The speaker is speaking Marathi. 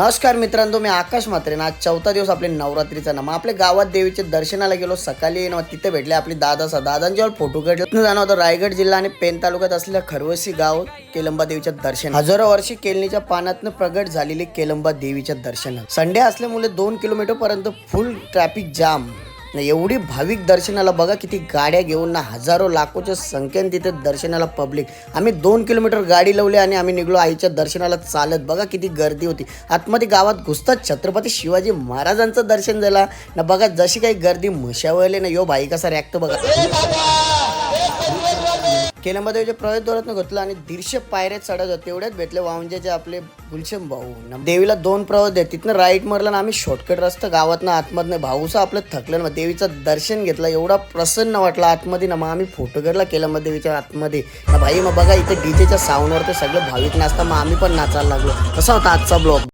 नमस्कार मित्रांनो मी आकाश मात्रे ना आज चौथा दिवस आपले नवरात्रीचा ना मग आपल्या गावात देवीचे दर्शनाला गेलो सकाळी ना तिथे भेटले आपली दादा सा दादांच्यावर फोटो काढले जाणं होतं रायगड जिल्हा आणि पेन तालुक्यात असलेल्या खरवसी गाव केलंबा देवीच्या दर्शन. हजारो वर्षी केलनीच्या पानातनं प्रगट झालेली केलंबा देवीच्या दर्शन. संडे असल्यामुळे दोन किलोमीटर पर्यंत फुल ट्रॅफिक जाम ना एवढी भाविक दर्शनाला बघा किती गाड्या घेऊन ना हजारो लाखोच्या संख्येने तिथे दर्शनाला पब्लिक आम्ही दोन किलोमीटर गाडी लावली आणि आम्ही निघलो आईच्या दर्शनाला चालत. बघा किती गर्दी होती. आतमध्ये गावात घुसतात छत्रपती शिवाजी महाराजांचं दर्शन झालं. ना बघा जशी काही गर्दी म्हशावले ना यो भाई कसा रॅक्ट बघा. केल्यामध्ये प्रवेशद्वारातनं घेतलं आणि दीडशे पायऱ्या चढत होते तेवढ्यात भेटले वावंजेचे आपले गुलशम भाऊ. देवीला दोन प्रवास दे तिथनं राईट मरलं ना आम्ही शॉर्टकट रस्ता गावातनं आतमधनं भाऊचं आपलं थकलं ना मग देवीचं दर्शन घेतलं. एवढा प्रसन्न वाटला आतमध्ये. ना मग आम्ही फोटो काढला केला मग देवीच्या आतमध्ये. ना भाई मग बघा इथे डीजेच्या साऊंडवर ते सगळं भाविक नाचता मग आम्ही पण नाचायला लागलो. कसा होता आजचा ब्लॉग